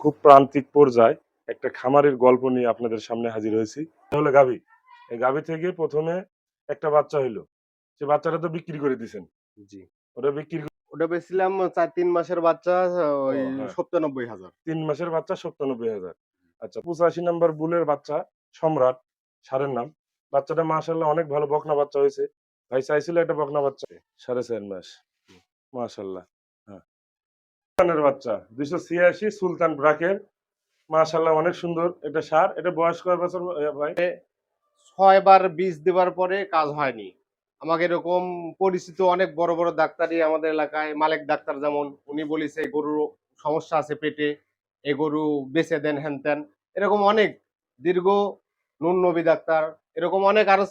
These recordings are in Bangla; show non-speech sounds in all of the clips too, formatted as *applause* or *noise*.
খুব প্রান্তিক পর্যায়ে একটা খামারের গল্প নিয়ে আপনাদের সামনে হাজির হয়েছি। হলো গাভী। এই গাভী থেকে প্রথমে একটা বাচ্চা হইল। সে বাচ্চাটা তো বিক্রি করে দিছেন। জি। ওটা বিক্রি ওটা বেচছিলাম চার তিন মাসের বাচ্চা ওই হ্যাঁ। সপ্তানব্বই হাজার। তিন মাসের বাচ্চা সপ্তানব্বই হাজার। আচ্ছা পঁচাশি নাম্বার বুলের বাচ্চা সম্রাট সারের নাম। বাচ্চাটা মাশাল্লাহ অনেক ভালো বকনা বাচ্চা হয়েছে। ভাই চাইছিল একটা বকনা বাচ্চা। সাড়ে চার মাস। মাশাল্লাহ হ্যাঁ সুলতানের বাচ্চা। দুইশো ছিয়াশি সুলতান ব্রাকের। মাশাল্লাহ অনেক সুন্দর এটা সার। এটা বয়স কয় বছর ভাই? ছয় বার বীজ দেওয়ার পরে কাজ হয়নি। আমাকে এরকম পরিচিত অনেক বড় বড় ডাক্তারই আমাদের এলাকায়, মালিক ডাক্তার যেমন, উনি বলিছে গরুর সমস্যা আছে পেটে এ গরু বেচে দেন হ্যান ত্যান এরকম অনেক দীর্ঘ নুন নবী ডাক্তার, এরকম অনেক আরও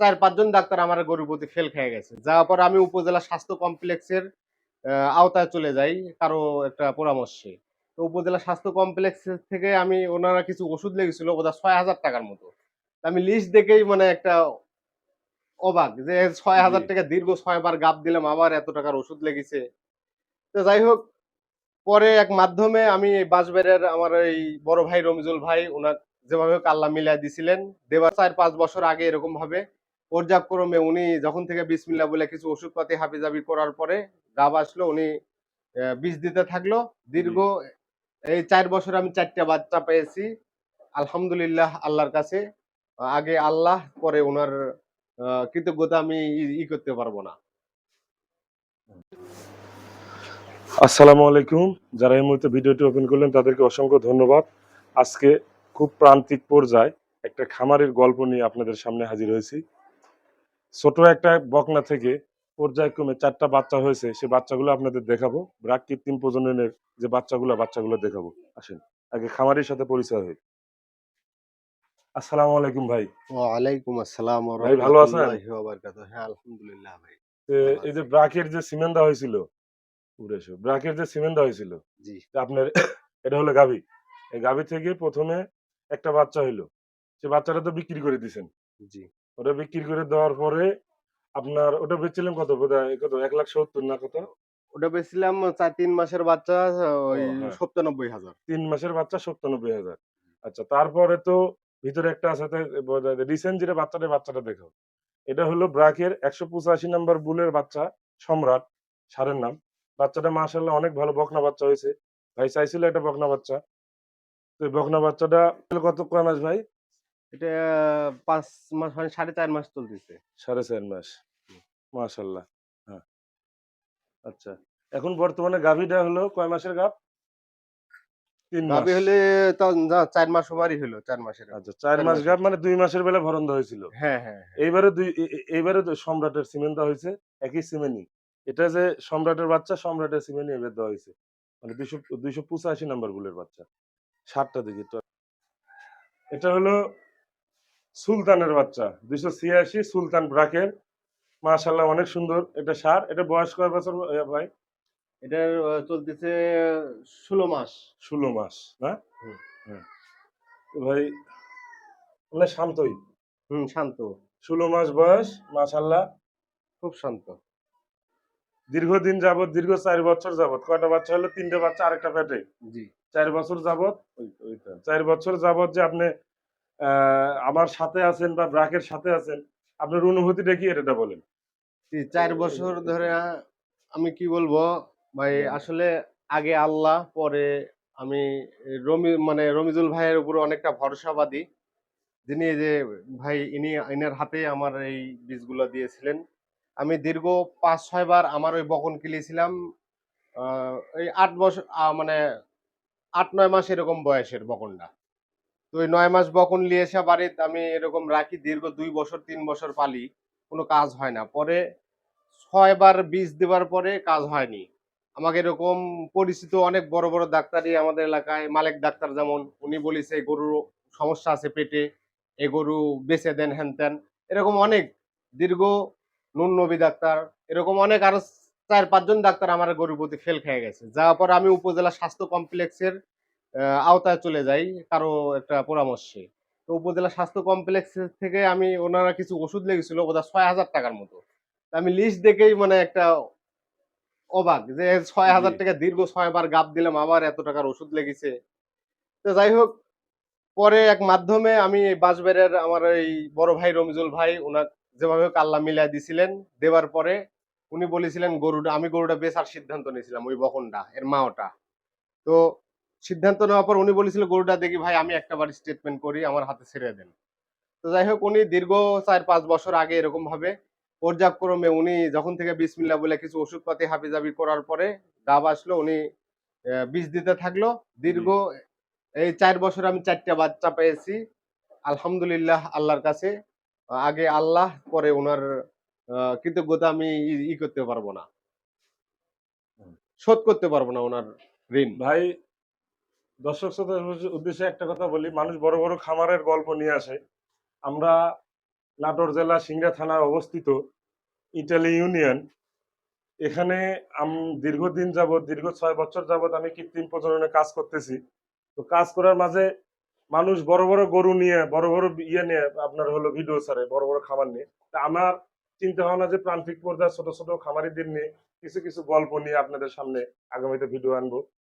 চার পাঁচজন ডাক্তার আমার গরুর প্রতি ফেল খেয়ে গেছে। যাওয়ার পর আমি উপজেলা স্বাস্থ্য কমপ্লেক্সের আওতায় চলে যাই কারও একটা পরামর্শে। তো উপজেলা স্বাস্থ্য কমপ্লেক্স থেকে আমি ওনারা কিছু ওষুধ লেগেছিল বোধহয় ছয় হাজার টাকার মতো। আমি লিস্ট দেখেই মানে একটা অবাক যে ছয় হাজার টাকা দীর্ঘ ছয় বার গাপ দিলাম আবার এত টাকার ওষুধ লেগেছে। তো যাই হোক পরে এক মাধ্যমে আমি বাঁশবেড়ের আমার এই বড় ভাই রমিজুল ভাই ওনার যেভাবে কাল্লা মিলাই দিছিলেন। দেবার চার পাঁচ বছর আগে এরকম ভাবে পর্যায়ক্রমে উনি যখন থেকে বিসমিল্লা বলে কিছু ওষুধপাতি হাবিজাবি করার পরে গাব আসলো, উনি বীজ দিতে থাকল। দীর্ঘ এই চার বছর আমি চারটা বাচ্চা পেয়েছি। আলহামদুলিল্লাহ আল্লাহর কাছে। আগে আল্লাহ, পরে ওনার কৃতজ্ঞতা আমি ই করতে পারব না। আসসালামু আলাইকুম। যারা এই মুহূর্তে ভিডিওটি ওপেন করলেন, তাদেরকে অসংখ্য ধন্যবাদ। আজকে খুব প্রান্তিক পর্যায়ে একটা খামারের গল্প নিয়ে আপনাদের সামনে হাজির হয়েছি। ছোট একটা বকনা থেকে পর্যায়ক্রমে চারটা বাচ্চা হয়েছে সে বাচ্চাগুলো আপনাদের দেখাবো। ব্রাক কৃত্রিম প্রজননের যে বাচ্চাগুলো বাচ্চাগুলো দেখাবো। আসেন আগে খামারের সাথে পরিচয় হই। আসসালামু আলাইকুম ভাই। ওয়ালাইকুম আসসালাম ভাই, ভালো আছেন? হ্যাঁ আলহামদুলিল্লাহ ভাই। এই যে ব্রাকের যে সিমেন্ট দেওয়া হয়েছিল উড়ে এসো। ব্রাকের যে সিমেন্ট দেওয়া হয়েছিল জি। আপনার *coughs* এটা হলো গাভী। এই গাভী থেকে প্রথমে একটা বাচ্চা হইল সে বাচ্চাটা তো বিক্রি করে দিছেন। জি। ওটা বিক্রি করে দেওয়ার পরে আপনার ওটা বেচছিলেন কত কত এক লাখ সত্তর না কত? ওটা বেচছিলাম চার তিন মাসের বাচ্চা ওই হ্যাঁ। সপ্তানব্বই হাজার। তিন মাসের বাচ্চা সত্তানব্বই হাজার। আচ্ছা তারপরে তো ভিতরে একটা আছে রিসেন্ট যেটা বাচ্চাটা বাচ্চাটা দেখো। এটা হলো ব্রাকের একশো পঁচাশি নাম্বার বুলের বাচ্চা সম্রাট সারের নাম। বাচ্চাটা মাশাল্লাহ অনেক ভালো বকনা বাচ্চা হয়েছে। ভাই চাইছিল একটা বকনা বাচ্চা। তো বকনা বাচ্চাটা কত কয় মাস ভাই? এটা পাঁচ মাস মানে সাড়ে চার মাস চলতেছে। সাড়ে চার মাস? মাশাল্লাহ হ্যাঁ। আচ্ছা এখন বর্তমানে গাভীটা হলো কয় মাসের গাভ? তিন মাস। গাবি হলে তো না, চার মাস ওভারই হলো চার মাসের আচ্ছা চার চার মাস মাসের। গাভ মানে দুই মাসের বেলা ভরণ দেওয়া হয়েছিল? হ্যাঁ হ্যাঁ হ্যাঁ। এইবারে দুই এ- এ- এইবারে তো সম্রাটের সিমেন্ট দেওয়া হয়েছে একই সিমেন্টই। এটা যে সম্রাটের বাচ্চা সম্রাটের সিমেন্টই এবার দেওয়া হয়েছে। মানে দুইশো দুইশো পঁচাশি নাম্বার গুলের বাচ্চা সাতটা দিকে। তো এটা হলো সুলতানের বাচ্চা দুইশো ছিয়াশি সুলতান ব্রাকের। মাশাল্লাহ অনেক সুন্দর এটা সার। এটা বয়স কয় বছর ভাই? এটার চলতেছে ষোলো মাস। ষোলো মাস না? হ্যাঁ। ভাই মানে শান্তই। হুম শান্ত। ষোলো মাস বয়স মাশাল্লাহ খুব শান্ত। দীর্ঘদিন যাবত দীর্ঘ চার বছর যাবত কয়টা বাচ্চা হলো? তিনটে বাচ্চা আরেকটা পেটে। জি। চার বছর যাবত ওই- চার বছর যাবত যে আপনি আমার সাথে আছেন বা ব্রাকের সাথে আছেন আপনার অনুভূতিটা কি এটা বলেন? চার বছর ধরে আমি কি বলব ভাই আসলে আগে আল্লাহ পরে আমি রমি মানে রমিজুল ভাইয়ের উপর অনেকটা ভরসাবাদী। যিনি যে ভাই ইনি ইনার হাতে আমার এই বীজগুলো দিয়েছিলেন। আমি দীর্ঘ পাঁচ ছয় বার আমার ওই বকন কিলিয়েছিলাম এই আট বছর মানে আট নয় মাস এরকম বয়সের বকনটা। তো ওই নয় মাস বকন নিয়ে এসে বাড়িতে আমি এরকম রাখি, দীর্ঘ দুই বছর, তিন বছর পালি, কোনো কাজ হয় না। পরে ছয় বার বীজ দেওয়ার পরে কাজ হয়নি। আমাকে এরকম পরিচিত অনেক বড় বড় ডাক্তারই আমাদের এলাকায়, মালিক ডাক্তার যেমন, উনি বলিছে গরুর সমস্যা আছে পেটে এ গরু বেচে দেন হ্যান ত্যান। এরকম অনেক, দীর্ঘ নুন নবী ডাক্তার, এরকম অনেক আরও চার, পাঁচজন ডাক্তার আমার গরুর প্রতি ফেল খেয়ে গেছে। যাওয়ার পর আমি উপজেলা স্বাস্থ্য কমপ্লেক্সের আওতায় চলে যাই কারও একটা পরামর্শে। তো উপজেলা স্বাস্থ্য কমপ্লেক্স থেকে আমি ওনারা কিছু ওষুধ লেগেছিল বোধহয় ছয় হাজার টাকার মতো। আমি লিস্ট দেখেই মানে একটা অবাক যে ছয় হাজার টাকা দীর্ঘ ছয় বার গাপ দিলাম আবার এত টাকার ওষুধ লেগেছে। তো যাই হোক পরে এক মাধ্যমে আমি বাঁশবেড়ের আমার এই বড় ভাই রমিজুল ভাই ওনার যেভাবে হোক আল্লাহ মিলাই দিছিলেন। দেওয়ার পরে উনি বলেছিলেন গরুটা আমি গরুটা বেচার সিদ্ধান্ত নিয়েছিলাম ওই বকনটা এর মাওটা তো সিদ্ধান্ত নেওয়ার পর উনি বলেছিল, গরুটা দেখি ভাই, আমি একটা বার স্টেটমেন্ট করি, আমার হাতে ছেড়ে দেন। তো যাই হোক, উনি দীর্ঘ চার পাঁচ বছর আগে এরকম ভাবে পর্যায়ক্রমে উনি যখন থেকে বিসমিল্লা বলে কিছু ওষুধপাতি হাবিজাবি করার পরে ডাব আসলো, উনি বীজ দিতে থাকল। দীর্ঘ এই চার বছর আমি চারটা বাচ্চা পেয়েছি। আলহামদুলিল্লাহ, আল্লাহর কাছে। আগে আল্লাহ, পরে ওনার কৃতজ্ঞতা আমি ই করতে পারব না। শোধ করতে পারব না ওনার ঋণ। ভাই দর্শক উদ্দেশ্যে একটা কথা বলি, মানুষ বড় বড় খামারের গল্প নিয়ে আসে। আমরা নাটোর জেলা সিংড়া থানায় অবস্থিত ইটালি ইউনিয়ন। এখানে আম, দীর্ঘদিন যাবত দীর্ঘ ছয় বছর যাবত আমি কৃত্রিম প্রজননে কাজ করতেছি। তো কাজ করার মাঝে মানুষ বড় বড় গরু নিয়ে, বড় বড় ইয়ে নিয়ে আপনার হলো ভিডিও ছাড়ে, বড় বড় খামার নিয়ে। তা আমার চিন্তা ভাবনা যে প্রান্তিক পর্যায়ে ছোট ছোট খামারিদের নিয়ে কিছু কিছু গল্প নিয়ে আপনাদের সামনে আগামীতে ভিডিও আনব।